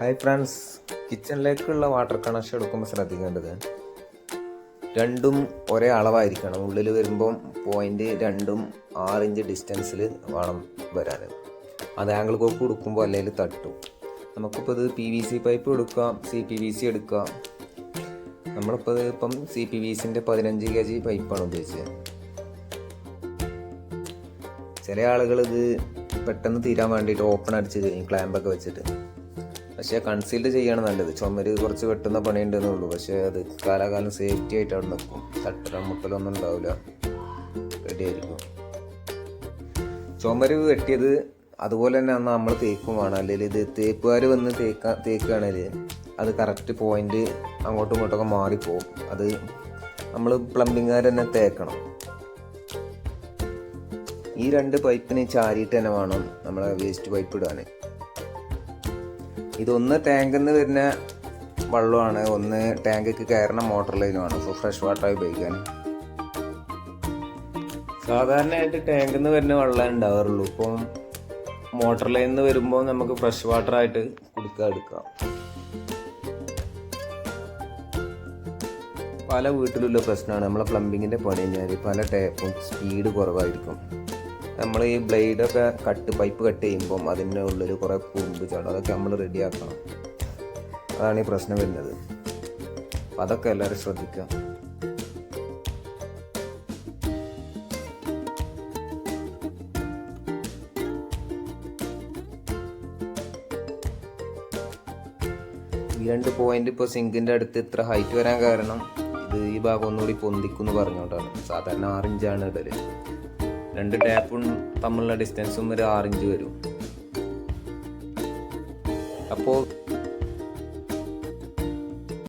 Hi friends കിച്ചണിലേക്കുള്ള water connection എടുക്കുമ്പോൾ ശ്രദ്ധിക്കേണ്ടത് രണ്ടും ഒരേ അളവായിരിക്കണം. ഉള്ളിൽ വരുമ്പം പോയിന്റ് രണ്ടും ആറ് ഇഞ്ച് ഡിസ്റ്റൻസിൽ വേണം വരാൻ അത് ആംഗിൾ കോക്ക് കൊടുക്കുമ്പോൾ അല്ലെങ്കിൽ തട്ടും. നമുക്കിപ്പോൾ ഇത് പി വി സി പൈപ്പ് എടുക്കാം സി പി വി സി എടുക്കാം. നമ്മളിപ്പോൾ ഇത് ഇപ്പം സി പി വി സിന്റെ പതിനഞ്ച് കെ ജി പൈപ്പാണ് ഉപയോഗിച്ചത്. ചില ആളുകൾ ഇത് പെട്ടെന്ന് തീരാൻ വേണ്ടിയിട്ട് ഓപ്പൺ അടിച്ച് ചെയ്യും ക്ലാമ്പൊക്കെ വെച്ചിട്ട് പക്ഷേ കൺസീൽഡ് ചെയ്യാണ് നല്ലത്. ചുമര് കുറച്ച് വെട്ടുന്ന പണിയുണ്ടെന്നേ ഉള്ളൂ. പക്ഷേ അത് കാലാകാലം സേഫ്റ്റി ആയിട്ട് അവിടെ നിൽക്കും. തട്ടലോ മുട്ടലൊന്നും ഉണ്ടാവില്ല. റെഡി ആയിരിക്കും. ചുമര് വെട്ടിയത് അതുപോലെ തന്നെ അന്ന് നമ്മൾ തേക്കും വേണം അല്ലെങ്കിൽ ഇത് തേപ്പുകാർ വന്ന് തേക്ക തേക്കുകയാണെങ്കിൽ അത് കറക്റ്റ് പോയിന്റ് അങ്ങോട്ടും ഇങ്ങോട്ടൊക്കെ മാറിപ്പോവും. അത് നമ്മൾ പ്ലംബിങ്ങുകാർ തന്നെ തേക്കണം. ഈ രണ്ട് പൈപ്പിന് ചാരിയിട്ട് തന്നെ വേണം നമ്മളെ വേസ്റ്റ് പൈപ്പ് ഇടാൻ. ഇതൊന്ന് ടാങ്കിൽ നിന്ന് വരുന്ന വെള്ളമാണ്. ഒന്ന് ടാങ്കിക്ക് കയറുന്ന മോട്ടർ ലൈനുമാണ് സോ ഫ്രഷ് വാട്ടറായി ഉപയോഗിക്കാൻ. സാധാരണയായിട്ട് ടാങ്കിൽ നിന്ന് വരുന്ന വെള്ളം ഉണ്ടാവാറുള്ളൂ. ഇപ്പം മോട്ടർ ലൈനിൽ നിന്ന് വരുമ്പോൾ നമുക്ക് ഫ്രഷ് വാട്ടർ ആയിട്ട് കുടിക്കാൻ എടുക്കാം. പല വീട്ടിലുള്ള പ്രശ്നമാണ്. നമ്മളെ പ്ലംബിങ്ങിന്റെ പണി കഴിഞ്ഞാൽ പല ടാപ്പും സ്പീഡ് കുറവായിരിക്കും. നമ്മൾ ഈ ബ്ലേഡൊക്കെ കട്ട് പൈപ്പ് കട്ട് ചെയ്യുമ്പം അതിന്റെ ഉള്ളിൽ കുറേ കുറുമ്പ് ചാടും. അതൊക്കെ നമ്മൾ റെഡിയാക്കണം അതാണ് ഈ പ്രശ്നം വരുന്നത്. അപ്പം അതൊക്കെ എല്ലാവരും ശ്രദ്ധിക്കുക. രണ്ട് പോയിന്റ് ഇപ്പോൾ സിങ്കിന്റെ അടുത്ത് ഇത്ര ഹൈറ്റ് വരാൻ കാരണം ഇത് ഈ ഭാഗം ഒന്നുകൂടി പൊന്തിക്കുന്ന് പറഞ്ഞുകൊണ്ടാണ്. സാധാരണ ആറിഞ്ചാണ് ഇടൽ. രണ്ട് ടാപ്പും തമ്മിലുള്ള ഡിസ്റ്റൻസും ഒരു ആറിഞ്ച് വരും. അപ്പോൾ